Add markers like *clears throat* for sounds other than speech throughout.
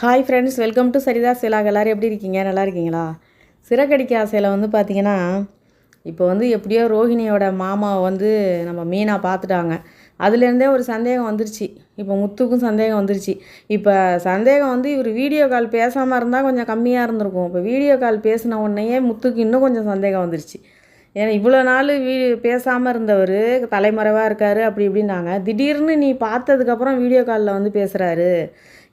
Hi friends welcome to Saritha சிலாக் எல்லோரும் எப்படி இருக்கீங்க? நல்லா இருக்கீங்களா? சிறகடிக்க ஆசையில் வந்து பார்த்தீங்கன்னா இப்போ வந்து எப்படியோ ரோஹிணியோட மாமாவை வந்து நம்ம மீனா பார்த்துட்டாங்க அதுலேருந்தே ஒரு சந்தேகம் வந்துருச்சு. இப்போ முத்துக்கும் சந்தேகம் வந்துருச்சு. இப்போ சந்தேகம் வந்து இவர் வீடியோ கால் பேசாமல் இருந்தால் கொஞ்சம் கம்மியாக இருந்திருக்கும். இப்போ வீடியோ கால் பேசின உடனேயே முத்துக்கு இன்னும் கொஞ்சம் சந்தேகம் வந்துருச்சு. ஏன்னா இவ்வளோ நாள் வீ பேசாமல் இருந்தவர் தலைமறைவாக இருக்கார் அப்படி இப்படின்னாங்க. திடீர்னு நீ பார்த்ததுக்கப்புறம் வீடியோ காலில் வந்து பேசுகிறாரு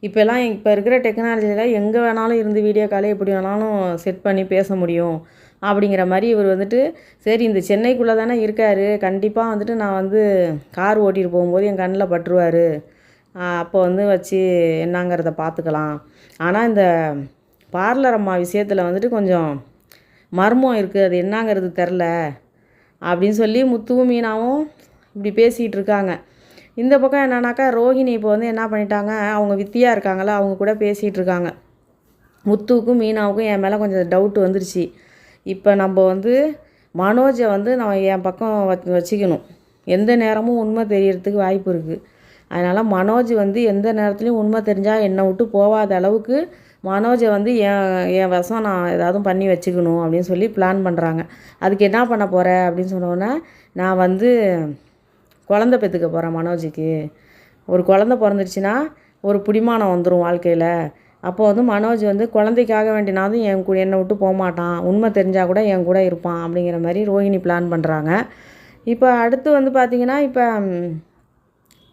இப்போல்லாம் இப்போ இருக்கிற டெக்னாலஜியில் எங்கே வேணாலும் இருந்து வீடியோ காலே எப்படி வேணாலும் செட் பண்ணி பேச முடியும் அப்படிங்கிற மாதிரி இவர் வந்துட்டு சரி இந்த சென்னைக்குள்ளே தானே இருக்கார். கண்டிப்பாக வந்துட்டு நான் வந்து கார் ஓட்டிகிட்டு போகும்போது என் கண்ணில் பட்டுருவார். அப்போ வந்து வச்சு என்னங்கிறத பார்த்துக்கலாம் ஆனால் இந்த பார்லர் அம்மா விஷயத்தில் வந்துட்டு கொஞ்சம் மர்மம் இருக்குது அது என்னங்கிறது தெரில அப்படின்னு சொல்லி முத்துவும் மீனாவும் இப்படி பேசிகிட்டு இருக்காங்க. இந்த பக்கம் என்னன்னாக்கா ரோஹிணி இப்போ வந்து என்ன பண்ணிட்டாங்க அவங்க வித்தியா இருக்காங்களா அவங்க கூட பேசிகிட்டு இருக்காங்க. முத்துவுக்கும் மீனாவுக்கும் என் மேலே கொஞ்சம் டவுட் வந்துருச்சு. இப்போ நம்ம வந்து மனோஜை வந்து நான் என் பக்கம் வச்சுக்கணும். எந்த நேரமும் உண்மை தெரியறதுக்கு வாய்ப்பு இருக்குது அதனால் மனோஜ் வந்து எந்த நேரத்துலையும் உண்மை தெரிஞ்சால் என்னை விட்டு போகாத அளவுக்கு மனோஜை வந்து என் என் வசம் நான் ஏதாவது பண்ணி வச்சுக்கணும் அப்படின்னு சொல்லி பிளான் பண்ணுறாங்க அதுக்கு என்ன பண்ண போகிற அப்படின்னு சொன்னோன்னே நான் வந்து குழந்த பெற்றுக்க போகிறேன் மனோஜுக்கு. ஒரு குழந்த பிறந்துருச்சுன்னா ஒரு பிடிமானம் வந்துடும் வாழ்க்கையில். அப்போ வந்து மனோஜ் வந்து குழந்தைக்காக வேண்டினாலும் என் கூட என்னை விட்டு போக மாட்டான். உண்மை தெரிஞ்சால் கூட என் கூட இருப்பான் அப்படிங்கிற மாதிரி ரோஹிணி பிளான் பண்ணுறாங்க இப்போ அடுத்து வந்து பார்த்திங்கன்னா இப்போ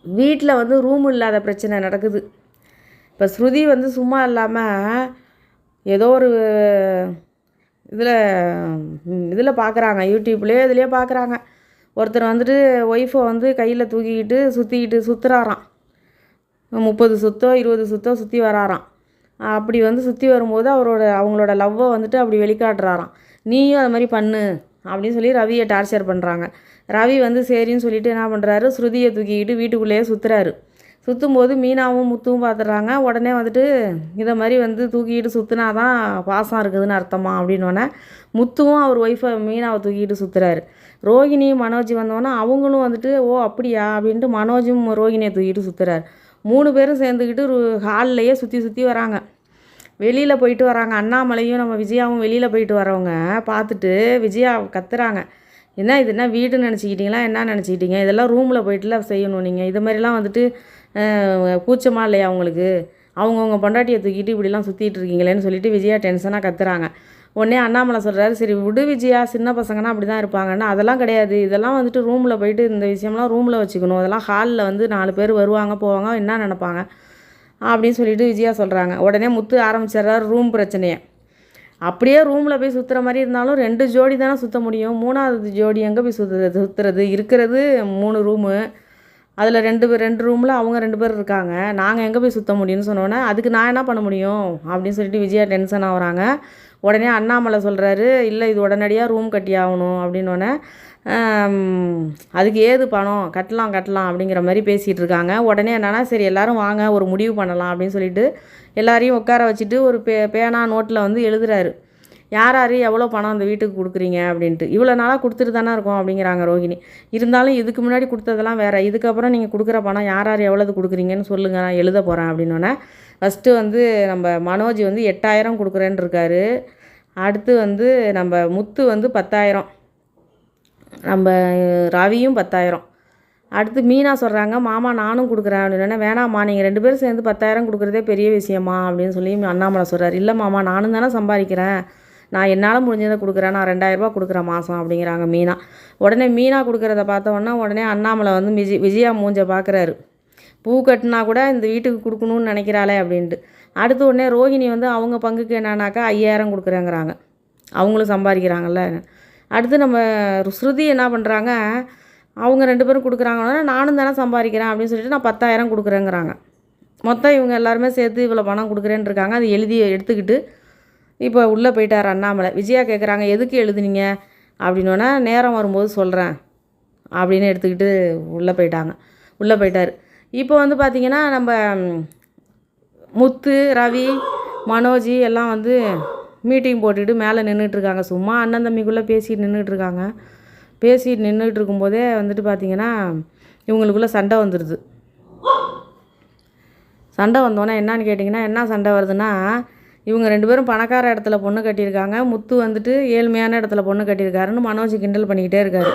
வீட்டில் வந்து ரூம் இல்லாத பிரச்சனை நடக்குது. இப்போ ஸ்ருதி வந்து சும்மா இல்லாமல் ஏதோ ஒரு இதில் இதில் பார்க்குறாங்க யூடியூப்லேயே இதுலேயே பார்க்குறாங்க ஒருத்தர் வந்துட்டு ஒய்ஃபை வந்து கையில் தூக்கிக்கிட்டு சுற்றிக்கிட்டு சுற்றுறாராம் முப்பது சுத்தோ இருபது சுத்தோ சுற்றி வராராம். அப்படி வந்து சுற்றி வரும்போது அவரோட அவங்களோட லவ்வை வந்துட்டு அப்படி வெளிக்காட்டுறாராம். நீயும் அது மாதிரி பண்ணு அப்படின்னு சொல்லி ரவியை டார்ச்சர் பண்ணுறாங்க ரவி வந்து சரின்னு சொல்லிட்டு என்ன பண்ணுறாரு ஸ்ருதியை தூக்கிக்கிட்டு வீட்டுக்குள்ளேயே சுற்றுறாரு சுற்றும் போது மீனாவும் முத்துவும் பார்த்துட்றாங்க. உடனே வந்துட்டு இதை மாதிரி வந்து தூக்கிட்டு சுற்றினா தான் பாசம் இருக்குதுன்னு அர்த்தமா அப்படின்னோடனே முத்துவும் அவர் ஒய்ஃபை மீனாவை தூக்கிட்டு சுற்றுறாரு ரோகிணி மனோஜ் வந்தோன்னே அவங்களும் வந்துட்டு ஓ அப்படியா அப்படின்ட்டு மனோஜும் ரோகிணியை தூக்கிட்டு சுற்றுறாரு மூணு பேரும் சேர்ந்துக்கிட்டு ஹால்லையே சுற்றி சுற்றி வராங்க. வெளியில் போயிட்டு வராங்க. அண்ணாமலையும் நம்ம விஜயாவும் வெளியில் போயிட்டு வரவங்க பார்த்துட்டு விஜயா கத்துறாங்க. என்ன இது என்ன வீடு நினச்சிக்கிட்டீங்களா? என்ன நினச்சிக்கிட்டீங்க? இதெல்லாம் ரூமில் போயிட்டுலாம் செய்யணும் நீங்கள் இது மாதிரிலாம் வந்துட்டு கூச்சமாக இல்லையா அவங்களுக்கு? அவங்கவுங்க பொண்டாட்டியை தூக்கிட்டு இப்படிலாம் சுற்றிட்டு இருக்கீங்களேன்னு சொல்லிட்டு விஜயா டென்ஷனாக கத்துறாங்க. உடனே அண்ணாமலை சொல்கிறாரு சரி விடு விஜயா சின்ன பசங்கன்னா அப்படி தான் இருப்பாங்கன்னா. அதெல்லாம் கிடையாது. இதெல்லாம் வந்துட்டு ரூமில் போயிட்டு இந்த விஷயம்லாம் ரூமில் வச்சுக்கணும். அதெல்லாம் ஹாலில் வந்து நாலு பேர் வருவாங்க போவாங்க என்ன நினப்பாங்க? அப்படின்னு சொல்லிட்டு விஜயா சொல்கிறாங்க உடனே முத்து ஆரம்பிச்சிடுறாரு ரூம் பிரச்சனையை. அப்படியே ரூமில் போய் சுற்றுற மாதிரி இருந்தாலும் ரெண்டு ஜோடி தானே சுற்ற முடியும். மூணாவது ஜோடி எங்கே போய் சுற்றுறது சுற்றுறது இருக்கிறது மூணு ரூமு அதில் ரெண்டு பேர் ரெண்டு ரூமில் அவங்க ரெண்டு பேர் இருக்காங்க. நாங்கள் எங்கே போய் சுற்ற முடியும்னு சொன்னோன்னே அதுக்கு நான் என்ன பண்ண முடியும்? அப்படின்னு சொல்லிட்டு விஜயா டென்ஷன் ஆகுறாங்க. உடனே அண்ணாமலை சொல்கிறாரு இல்லை இது உடனடியாக ரூம் கட்டி ஆகணும் அப்படின்னோடனே அதுக்கு ஏது பணம்? கட்டலாம் கட்டலாம் அப்படிங்கிற மாதிரி பேசிகிட்டு இருக்காங்க. உடனே என்னன்னா சரி எல்லோரும் வாங்க ஒரு முடிவு பண்ணலாம் அப்படின்னு சொல்லிட்டு எல்லாரையும் உட்கார வச்சுட்டு ஒரு பே பேனா நோட்டில் வந்து எழுதுறாரு. யார் யார் எவ்வளோ பணம் அந்த வீட்டுக்கு கொடுக்குறீங்க அப்படின்ட்டு. இவ்வளோ நாளாக கொடுத்துட்டு தானே இருக்கோம் அப்படிங்கிறாங்க ரோஹிணி. இருந்தாலும் இதுக்கு முன்னாடி கொடுத்ததெல்லாம் வேறு. இதுக்கப்புறம் நீங்கள் கொடுக்குற பணம் யார் யார் எவ்வளோது கொடுக்குறீங்கன்னு சொல்லுங்கள் நான் எழுத போகிறேன் அப்படின்னோடனே ஃபஸ்ட்டு வந்து நம்ம மனோஜ் வந்து எட்டாயிரம் கொடுக்குறேன்னு இருக்காரு அடுத்து வந்து நம்ம முத்து வந்து பத்தாயிரம். நம்ம ரவியும் பத்தாயிரம். அடுத்து மீனா சொல்கிறாங்க மாமா நானும் கொடுக்குறேன். அப்படின்னா வேணாம்மா நீங்கள் ரெண்டு பேரும் சேர்ந்து பத்தாயிரம் கொடுக்குறதே பெரிய விஷயமா? அப்படின்னு சொல்லி அண்ணாமலை சொல்கிறார் இல்லை மாமா நானும் தானே சம்பாதிக்கிறேன். நான் என்னால் முடிஞ்சதை கொடுக்குறேன் நான் ரெண்டாயிரரூபா கொடுக்குறேன் மாதம் அப்படிங்கிறாங்க மீனா. உடனே மீனா கொடுக்குறத பார்த்தோன்னா உடனே அண்ணாமலை வந்து விஜய் விஜயா மூஞ்சை பார்க்குறாரு பூ கட்டினா கூட இந்த வீட்டுக்கு கொடுக்கணும்னு நினைக்கிறாளே அப்படின்ட்டு. அடுத்த உடனே ரோஹிணி வந்து அவங்க பங்குக்கு என்னன்னாக்கா ஐயாயிரம் கொடுக்குறேங்கிறாங்க. அவங்களும் சம்பாதிக்கிறாங்கல்ல. அடுத்து நம்ம ஸ்ருதி என்ன பண்ணுறாங்க அவங்க ரெண்டு பேரும் கொடுக்குறாங்கன்னா நானும் தானே சம்பாதிக்கிறேன் அப்படின்னு சொல்லிட்டு நான் பத்தாயிரம் கொடுக்குறேங்கிறாங்க. மொத்தம் இவங்க எல்லாருமே சேர்த்து இவ்வளோ பணம் கொடுக்குறேன்னு இருக்காங்க. அது எழுதி எடுத்துக்கிட்டு இப்போ உள்ளே போயிட்டார் அண்ணாமலை. விஜயா கேட்குறாங்க எதுக்கு எழுதுனீங்க? அப்படின்னோன்னா நேரம் வரும்போது சொல்கிறேன் அப்படின்னு எடுத்துக்கிட்டு உள்ளே போயிட்டாங்க. உள்ளே போயிட்டார். இப்போ வந்து பார்த்திங்கன்னா நம்ம முத்து ரவி மனோஜி எல்லாம் வந்து மீட்டிங் போட்டுட்டு மேலே நின்றுட்டுருக்காங்க சும்மா அண்ணன் தம்பிக்குள்ளே பேசிட்டு நின்றுட்டுருக்காங்க பேசிட்டு நின்றுட்டு இருக்கும்போதே வந்துட்டு பார்த்திங்கன்னா இவங்களுக்குள்ளே சண்டை வந்துடுது சண்டை வந்தோன்னே என்னன்னு கேட்டிங்கன்னா என்ன சண்டை வருதுன்னா இவங்க ரெண்டு பேரும் பணக்கார இடத்துல பொண்ணு கட்டியிருக்காங்க. முத்து வந்துட்டு ஏழ்மையான இடத்துல பொண்ணு கட்டியிருக்காருன்னு மனோஜ் கிண்டல் பண்ணிக்கிட்டே இருக்காரு.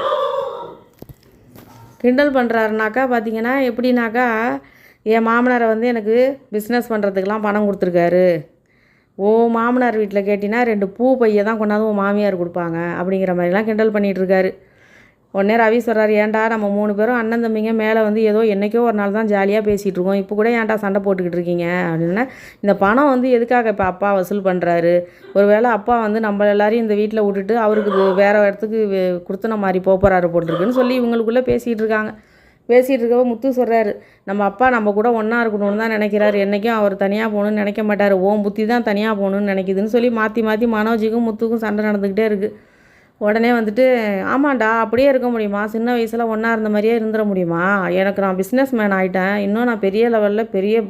கிண்டல் பண்ணுறாருனாக்கா பார்த்தீங்கன்னா எப்படின்னாக்கா என் மாமனாரை வந்து எனக்கு பிஸ்னஸ் பண்ணுறதுக்கெலாம் பணம் கொடுத்துருக்காரு. ஓ மாமனார் வீட்டில் கேட்டினா ரெண்டு பூ பையை தான் கொண்டாந்து உன் மாமியார் கொடுப்பாங்க. அப்படிங்கிற மாதிரிலாம் கிண்டல் பண்ணிகிட்ருக்காரு உடனே ரவி சொல்கிறார் ஏன்டா நம்ம மூணு பேரும் அண்ணன் தம்பிங்க மேலே வந்து ஏதோ என்றைக்கோ ஒரு நாள் தான் ஜாலியாக பேசிகிட்டு இருக்கோம். இப்போ கூட ஏன்டா சண்டை போட்டுக்கிட்டு இருக்கீங்க? அப்படின்னா. இந்த பணம் வந்து எதுக்காக இப்போ அப்பா வசூல் பண்ணுறாரு ஒருவேளை அப்பா வந்து நம்ம எல்லாரையும் இந்த வீட்டில் விட்டுட்டு அவருக்கு வேறு இடத்துக்கு கொடுத்துன மாதிரி போகிறாரு போட்டிருக்குன்னு சொல்லி இவங்களுக்குள்ளே பேசிகிட்டு இருக்காங்க. பேசிகிட்டு இருக்கவ முத்து சொல்கிறாரு நம்ம அப்பா நம்ம கூட ஒன்றா இருக்கணும்னு தான் நினைக்கிறாரு. என்றைக்கும் அவர் தனியாக போகணும்னு நினைக்க மாட்டார். ஓம் புத்தி தான் தனியாக போகணும்னு நினைக்குதுன்னு சொல்லி மாற்றி மாற்றி மனோஜுக்கும் முத்துக்கும் சண்டை நடந்துக்கிட்டே இருக்குது உடனே வந்துட்டு ஆமாண்டா அப்படியே இருக்க முடியுமா? சின்ன வயசில் ஒன்றா இருந்த மாதிரியே இருந்துட முடியுமா? எனக்கு நான் பிஸ்னஸ் மேன் ஆகிட்டேன் இன்னும் நான் பெரிய லெவலில் பெரிய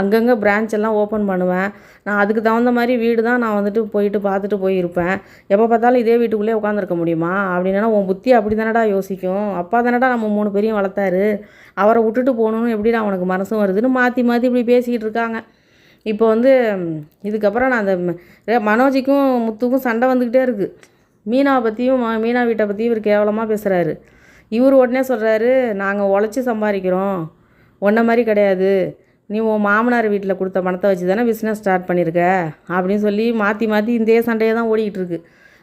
அங்கங்கே பிரான்ச் எல்லாம் ஓப்பன் பண்ணுவேன். நான் அதுக்கு தகுந்த மாதிரி வீடு தான் நான் வந்துட்டு போயிட்டு பார்த்துட்டு போயிருப்பேன். எப்போ பார்த்தாலும் இதே வீட்டுக்குள்ளே உட்காந்துருக்க முடியுமா? அப்படின்னா உன் புத்தி அப்படி தானடா யோசிக்கும். அப்பா தானடா நம்ம மூணு பேரையும் வளர்த்தாரு. அவரை விட்டுட்டு போகணுன்னு எப்படிடா அவனுக்கு மனசும் வருதுன்னு மாற்றி மாற்றி இப்படி பேசிக்கிட்டு இருக்காங்க. இப்போ வந்து இதுக்கப்புறம் நான் அந்த மனோஜிக்கும் முத்துக்கும் சண்டை வந்துக்கிட்டே இருக்குது மீனாவை பற்றியும் மீனா வீட்டை பற்றியும் இவர் கேவலமாக பேசுகிறாரு இவர் உடனே சொல்கிறாரு நாங்கள் உழைச்சி சம்பாதிக்கிறோம். ஒன்றை மாதிரி கிடையாது. நீ உன் மாமனார் வீட்டில் கொடுத்த பணத்தை வச்சு தானே பிஸ்னஸ் ஸ்டார்ட் பண்ணியிருக்க அப்படின்னு சொல்லி மாற்றி மாற்றி இந்த சண்டையே தான் ஓடிக்கிட்டு இருக்கு.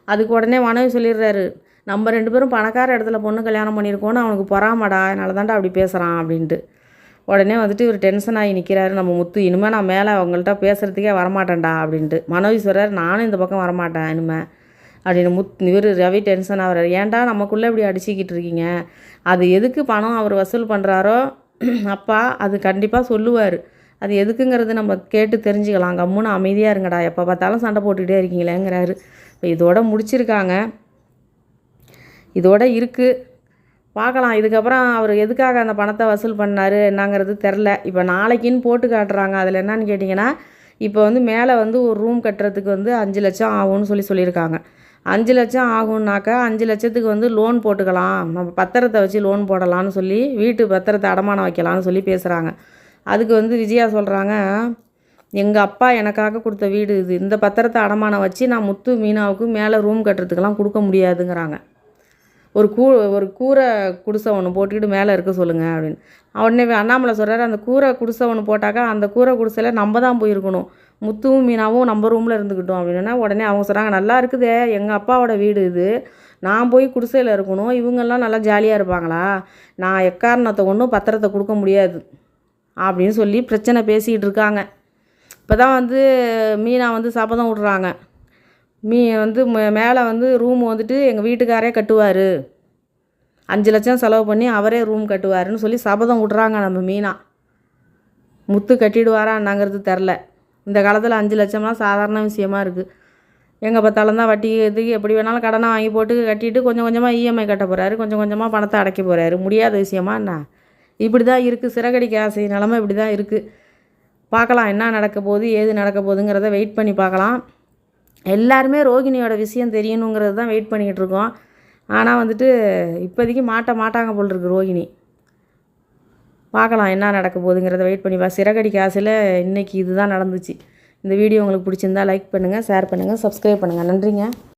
அதுக்கு உடனே மனைவி சொல்லிடுறாரு நம்ம ரெண்டு பேரும் பணக்கார இடத்துல பொண்ணு கல்யாணம் பண்ணியிருக்கோன்னு அவனுக்கு பொறாமடா அதனால தான்டா அப்படி பேசுகிறான் அப்படின்ட்டு. உடனே வந்துட்டு இவர் டென்ஷன் ஆகி நிற்கிறாரு நம்ம முத்து இனிமேல் நான் மேலே அவங்கள்ட்ட பேசுகிறதுக்கே வரமாட்டேன்டா அப்படின்ட்டு. மனோஜ் சொல்கிறார் நானும் இந்த பக்கம் வரமாட்டேன் இனிமேல் அப்படின்னு முத் இவர் ரவி டென்ஷன் ஆகிறார். ஏன்டா நமக்குள்ளே இப்படி அடிச்சுக்கிட்டு இருக்கீங்க? அது எதுக்கு பணம் அவர் வசூல் பண்ணுறாரோ *clears throat* அப்பா அது கண்டிப்பாக சொல்லுவார். அது எதுக்குங்கிறது நம்ம கேட்டு தெரிஞ்சுக்கலாம். கம்முன்னு அமைதியாக இருங்கடா. எப்போ பார்த்தாலும் சண்டை போட்டுக்கிட்டே இருக்கீங்களேங்கிறாரு. இப்போ இதோட முடிச்சிருக்காங்க. இதோட இருக்குது பார்க்கலாம். இதுக்கப்புறம் அவர் எதுக்காக அந்த பணத்தை வசூல் பண்ணார்? என்னங்கிறது தெரில இப்போ நாளைக்குன்னு போட்டு காட்டுறாங்க. அதில் என்னன்னு கேட்டிங்கன்னா இப்போ வந்து மேலே வந்து ஒரு ரூம் கட்டுறதுக்கு வந்து அஞ்சு லட்சம் ஆகும்னு சொல்லி சொல்லியிருக்காங்க. அஞ்சு லட்சம் ஆகும்னாக்கா அஞ்சு லட்சத்துக்கு வந்து லோன் போட்டுக்கலாம். நம்ம பத்திரத்தை வச்சு லோன் போடலாம்னு சொல்லி வீட்டு பத்திரத்தை அடமானம் வைக்கலாம்னு சொல்லி பேசுகிறாங்க அதுக்கு வந்து விஜயா சொல்கிறாங்க எங்கள் அப்பா எனக்காக கொடுத்த வீடு இது. இந்த பத்திரத்தை அடமானம் வச்சு நான் முத்து மீனாவுக்கு மேலே ரூம் கட்டுறதுக்கெல்லாம் கொடுக்க முடியாதுங்கிறாங்க. ஒரு கூ ஒரு கூரை குடிசை ஒன்று போட்டுக்கிட்டு மேலே இருக்க சொல்லுங்கள் அப்படின்னு. உடனே அண்ணாமலை சொல்கிறாரு அந்த கூரை குடிசை ஒன்று போட்டாக்கா அந்த கூரை குடிசையில் நம்ம தான் போயிருக்கணும். முத்துவும் மீனாவும் நம்ம ரூமில் இருந்துக்கிட்டோம் அப்படின்னா உடனே அவங்க சொல்கிறாங்க நல்லா இருக்குதே எங்கள் அப்பாவோட வீடு இது. நான் போய் குடிசையில் இருக்கணும். இவங்கெல்லாம் நல்லா ஜாலியாக இருப்பாங்களா? நான் எக்காரணத்தை ஒன்றும் பத்திரத்தை கொடுக்க முடியாது. அப்படின்னு சொல்லி பிரச்சனை பேசிக்கிட்டு இருக்காங்க. இப்போ தான் வந்து மீனா வந்து சபதம் விட்றாங்க. மீ வந்து மே- மேலே வந்து ரூம் வந்துட்டு எங்கள் வீட்டுக்காரே கட்டுவார். அஞ்சு லட்சம் செலவு பண்ணி அவரே ரூம் கட்டுவாருன்னு சொல்லி சபதம் விட்றாங்க நம்ம மீனா. முத்து கட்டிடுவாரான்னாங்கிறது தெரில இந்த காலத்தில் அஞ்சு லட்சம்லாம் சாதாரண விஷயமா இருக்குது எங்கே பார்த்தாலும் தான் வட்டி இதுக்கு எப்படி வேணாலும் கடனை வாங்கி போட்டு கட்டிட்டு கொஞ்சம் கொஞ்சமாக இஎம்ஐ கட்ட போகிறாரு கொஞ்சம் கொஞ்சமாக பணத்தை அடைக்க போகிறாரு முடியாத விஷயமா என்ன? இப்படி தான் இருக்குது சிறகடிக்க ஆசை நிலமை இப்படி தான் இருக்குது பார்க்கலாம் என்ன நடக்க போகுது ஏது நடக்க போகுதுங்கிறத வெயிட் பண்ணி பார்க்கலாம். எல்லாருமே ரோகிணியோட விஷயம் தெரியணுங்கிறது தான் வெயிட் பண்ணிக்கிட்டு இருக்கோம். ஆனால் வந்துட்டு இப்போதைக்கு மாட்ட மாட்டாங்க போல் இருக்கு ரோகிணி. பார்க்கலாம் என்ன நடக்க போகுதுங்கிறத வெயிட் பண்ணி பா காசில் ஆசையில் இன்றைக்கி இதுதான் நடந்துச்சு. இந்த வீடியோ உங்களுக்கு பிடிச்சிருந்தா லைக் பண்ணுங்கள் ஷேர் பண்ணுங்கள் சப்ஸ்கிரைப் பண்ணுங்கள் நன்றிங்க.